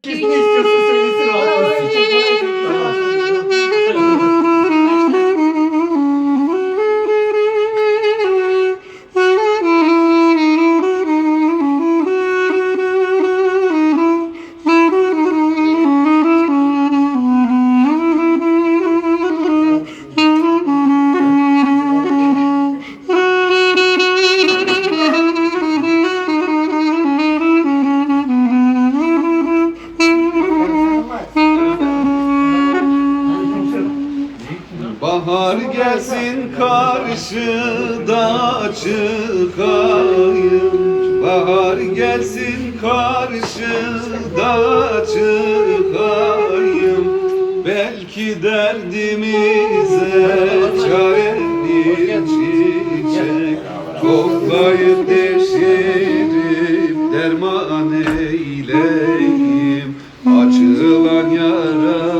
Q 一 Bahar gelsin karşıda çıkayım. Bahar gelsin karşıda çıkayım. Belki derdimize çare bir çiçek Toplayıp deşirip derman eyleyim. Açılan yaramı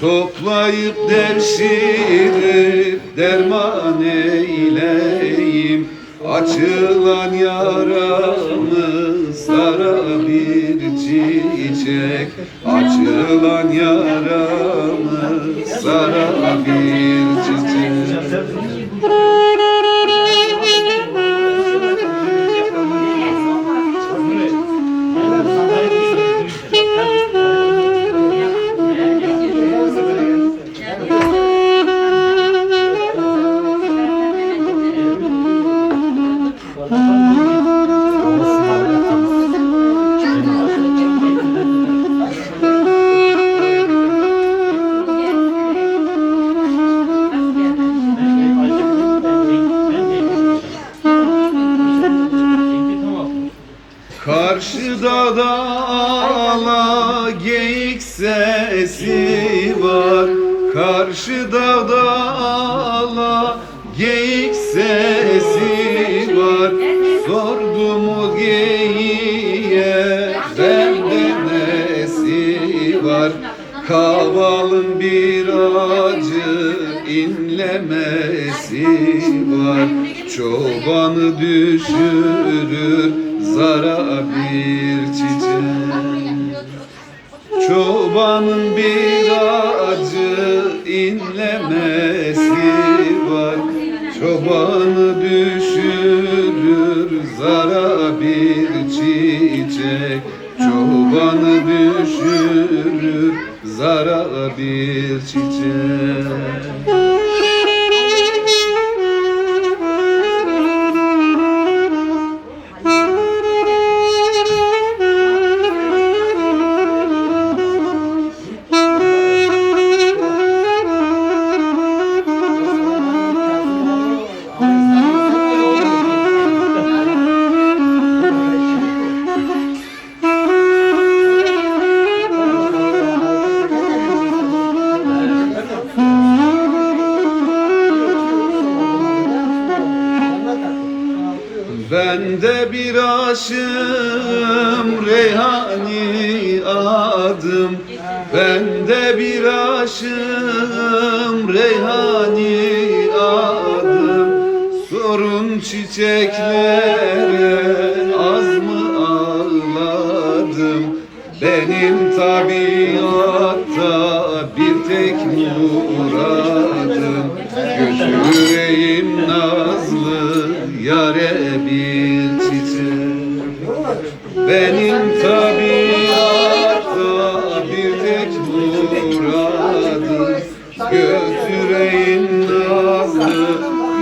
Toplayıp devşirip derman eyleyim. Açılan yaramı sara bir çiçek. Açılan yaramı sara bir geyik sesi var. Karşıda dağla geyik sesi var. Sordum o geyiğe bende nesi var? Kavalın bir acı inlemesi var. Çobanı düşürür zara bir çiçek Çobanın bir acı inlemesi var. Çobanı düşürür zara bir çiçek. Çobanı düşürür zara bir çiçek Ben de bir aşığım Reyhani adım. Ben de bir aşığım Reyhani adım. Sorun çiçeklere az mı ağladım? Benim tabiatta bir tek muradım Götüreyim nazlı yare bir çiçek Benim tabiatta bir tek muradım Götüreyim nazlı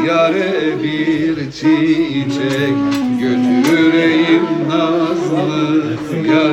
yare bir çiçek. Götüreyim nazlı yare